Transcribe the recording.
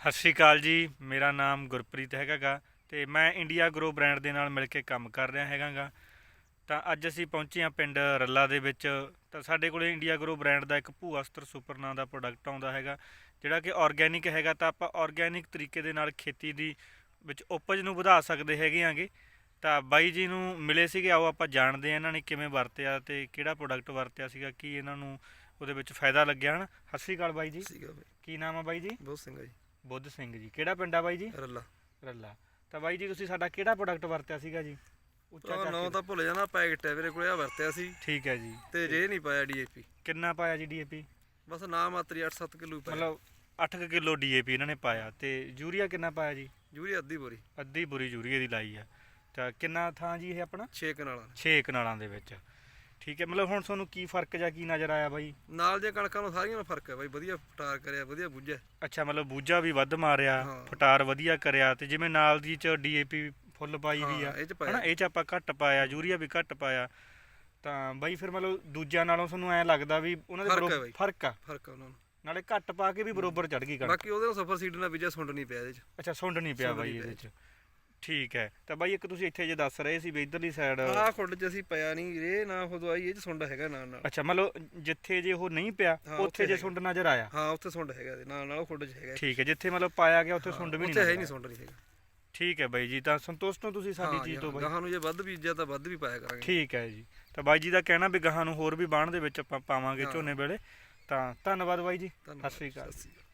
ਸਤਿ ਸ਼੍ਰੀ ਅਕਾਲ ਜੀ ਮੇਰਾ ਨਾਮ ਗੁਰਪ੍ਰੀਤ ਹੈਗਾਗਾ ਤੇ ਮੈਂ ਇੰਡੀਆ ਗਰੋ ਬ੍ਰਾਂਡ ਦੇ ਨਾਲ ਮਿਲ ਕੇ ਕੰਮ ਕਰ ਰਿਹਾ ਹੈਗਾਗਾ। ਤਾਂ ਅੱਜ ਅਸੀਂ ਪਹੁੰਚੇ ਹਾਂ ਪਿੰਡ ਰੱਲਾ ਦੇ ਵਿੱਚ ਤਾਂ ਸਾਡੇ ਕੋਲੇ ਇੰਡੀਆ ਗਰੋ ਬ੍ਰਾਂਡ ਦਾ ਇੱਕ ਭੂਆਸਤਰ ਸੁਪਰ ਨਾਂ ਦਾ ਪ੍ਰੋਡਕਟ ਆਉਂਦਾ ਹੈਗਾ ਜਿਹੜਾ ਕਿ ਆਰਗੇਨਿਕ ਹੈਗਾ ਤਾਂ ਆਪਾਂ ਆਰਗੇਨਿਕ ਤਰੀਕੇ ਦੇ ਨਾਲ ਖੇਤੀ ਦੀ ਵਿੱਚ ਉਪਜ ਨੂੰ ਵਧਾ ਸਕਦੇ ਹੈਗੇ ਆਂਗੇ। ਤਾਂ ਬਾਈ ਜੀ ਨੂੰ ਮਿਲੇ ਸੀਗੇ ਆਓ ਆਪਾਂ ਜਾਣਦੇ ਹਾਂ ਇਹਨਾਂ ਨੇ ਕਿਵੇਂ ਵਰਤਿਆ ਤੇ ਕਿਹੜਾ ਪ੍ਰੋਡਕਟ ਵਰਤਿਆ ਸੀਗਾ ਕੀ ਇਹਨਾਂ ਨੂੰ ਉਹਦੇ ਵਿੱਚ ਫਾਇਦਾ ਲੱਗਿਆ ਹਨ। ਸਤਿ ਸ਼੍ਰੀ ਅਕਾਲ ਬਾਈ ਜੀ। ਕੀ ਨਾਮ ਆ ਬਾਈ ਜੀ? ਬਹੁਤ ਸਿੰਘ ਆ ਜੀ। ਬੁੱਧ ਸਿੰਘ ਜੀ। ਕਿਹੜਾ ਪਿੰਡ ਆ ਬਾਈ ਜੀ? ਰੱਲਾ। ਰੱਲਾ। ਤਾਂ ਬਾਈ ਜੀ ਤੁਸੀਂ ਸਾਡਾ ਕਿਹੜਾ ਪ੍ਰੋਡਕਟ ਵਰਤਿਆ ਸੀਗਾ ਜੀ? ਉੱਚਾ ਉਹ ਚੱਕ ਨਾਂ ਕੇ- ਤਾਂ ਭੁੱਲ ਜਾਣਾ ਪੈਕਟ ਹੈ ਮੇਰੇ ਕੋਲੇ ਆ ਵਰਤਿਆ ਸੀ। ਠੀਕ ਹੈ ਜੀ। ਤੇ ਜੇ ਨਹੀਂ ਪਾਇਆ ਡੀਏਪੀ ਕਿੰਨਾ ਪਾਇਆ ਜੀ ਡੀਏਪੀ ਬਸ ਨਾ ਮਾਤਰੀ 8-7 ਕਿਲੋ ਪਾਇਆ। ਮਤਲਬ 8 ਕਿਲੋ ਡੀਏਪੀ ਇਹਨਾਂ ਨੇ ਪਾਇਆ। ਤੇ ਯੂਰੀਆ ਕਿੰਨਾ ਪਾਇਆ ਜੀ? ਯੂਰੀ ਅੱਧੀ ਬੋਰੀ। ਅੱਧੀ ਬੁਰੀ ਯੂਰੀਆ ਦੀ ਲਾਈ ਆ। ਤਾਂ ਕਿੰਨਾ ਥਾਂ ਜੀ ਇਹ ਆਪਣਾ? 6 ਕਨਾਲਾਂ 6 ਕਨਾਲਾਂ ਦੇ ਵਿੱਚ। ਠੀਕ ਹੈ ਮਤਲਬ ਹੁਣ ਤੁਹਾਨੂੰ ਕੀ ਫ਼ਰਕ ਜਾਂ ਕੀ ਨਜ਼ਰ ਆਇਆ ਬਾਈ? ਨਾਲ ਦੀਆਂ ਕਣਕਾਂ ਨੂੰ ਸਾਰੀਆਂ ਨੂੰ ਫ਼ਰਕ ਹੈ ਬਾਈ ਵਧੀਆ ਪਟਾਰ ਕਰਿਆ ਵਧੀਆ ਬੁੱਝਿਆ। ਅੱਛਾ ਮਤਲਬ ਬੂਝਾ ਵੀ ਵੱਧ ਮਾਰਿਆ ਹਾਂ। ਫਟਾਰ ਵਧੀਆ ਕਰਿਆ ਤੇ ਜਿਵੇਂ ਨਾਲ ਦੀ ਚ ਡੀਏਪੀ ਫੁੱਲ ਪਾਈ ਵੀ ਆ। ਹਾਂ, ਇਹ ਚ ਹਨਾ ਇਹ ਚ ਆਪਾਂ ਘੱਟ ਪਾਇਆ ਯੂਰੀਆ ਵੀ ਘੱਟ ਪਾਇਆ। ਤਾਂ ਬਾਈ ਫਿਰ ਮਤਲਬ ਦੂਜਿਆਂ ਨਾਲੋਂ ਤੁਹਾਨੂੰ ਐ ਲੱਗਦਾ ਵੀ ਉਹਨਾਂ ਦੇ ਫ਼ਰਕ ਹੈ ਬਰੋ- ਬਾਈ। ਫ਼ਰਕ ਆ? ਫ਼ਰਕ ਆ ਉਹਨਾਂ ਨੂੰ। ਨਾਲੇ ਘੱਟ ਪਾ ਕੇ ਵੀ ਬਰੋਬਰ ਚੜ ਗਈ ਕਣਕ। ਬਾਕੀ ਉਹਦੇ ਨੂੰ ਸਫਰ ਸੀਡ ਨਾਲ ਬੀਜਿਆ ਸੁੰਡ ਨਹੀਂ ਪਿਆ ਇਹਦੇ ਚ। ਅੱਛਾ ਸੁੰਡ ਨਹੀਂ ਪਿਆ ਸੁੰਡ ਬਾਈ ਨਹੀਂ ਇਹਦੇ ਚ। ਠੀਕ ਹੈ। ਤਾਂ ਬਾਈ ਇੱਕ ਤੁਸੀਂ ਇੱਥੇ ਜੇ ਦੱਸ ਰਹੇ ਸੀ ਵੀ ਇਧਰਲੀ ਸਾਈਡ ਆਹ ਖੁੱਡ ਚ ਅਸੀਂ ਪਿਆ ਨਹੀਂ ਰੇ ਨਾ ਉਹ ਦਵਾਈ ਇਹ ਚ ਸੁੰਡ ਹੈਗਾ ਨਾਲ ਨਾਲ। ਅੱਛਾ ਮਤਲਬ ਜਿੱਥੇ ਜੇ ਉਹ ਨਹੀਂ ਪਿਆ ਹਾਂ, ਉੱਥੇ ਉੱਥੇ ਜੇ ਹੈਗਾ। ਸੁੰਡ ਨਜ਼ਰ ਆਇਆ। ਹਾਂ ਉੱਥੇ ਸੁੰਡ ਹੈਗਾ ਇਹਦੇ ਨਾਲ ਨਾਲ ਉਹ ਖੁੱਡ ਚ ਹੈਗਾ। ਠੀਕ ਹੈ ਜਿੱਥੇ ਮਤਲਬ ਪਾਇਆ ਗਿਆ ਉੱਥੇ ਸੁੰਡ ਵੀ ਨਹੀਂ ਉੱਥੇ ਹੈ ਨਜ਼ਰ ਨਹੀਂ। ਸੁੰਡ ਨਹੀਂ ਹੈਗਾ। ਠੀਕ ਹੈ ਬਾਈ ਜੀ ਤਾਂ ਸੰਤੁਸ਼ਟ ਹੋ ਤੁਸੀਂ ਸਾਡੀ ਹਾਂ ਚੀਜ਼ ਤੋਂ ਬਾਈ? ਗਾਹਾਂ ਨੂੰ ਜੇ ਵੱਧ ਬੀਜਿਆ ਤਾਂ ਵੱਧ ਵੀ ਪਾਇਆ ਕਰਾਂਗੇ। ਠੀਕ ਹੈ ਜੀ। ਤਾਂ ਬਾਈ ਜੀ ਦਾ ਕਹਿਣਾ ਵੀ ਗਾਹਾਂ ਨੂੰ ਹੋਰ ਵੀ ਬਾਣ ਦੇ ਵਿੱਚ ਆਪਾਂ ਪਾਵਾਂਗੇ ਹਾਂ। ਝੋਨੇ ਵੇਲੇ। ਤਾਂ ਧੰਨਵਾਦ ਬਾਈ ਜੀ। ਧੰਨਵਾਦ ਸਤਿ ਸ਼੍ਰੀ ਅਕਾਲ। ਸਤਿ ਸ਼੍ਰੀ ਅਕਾਲ।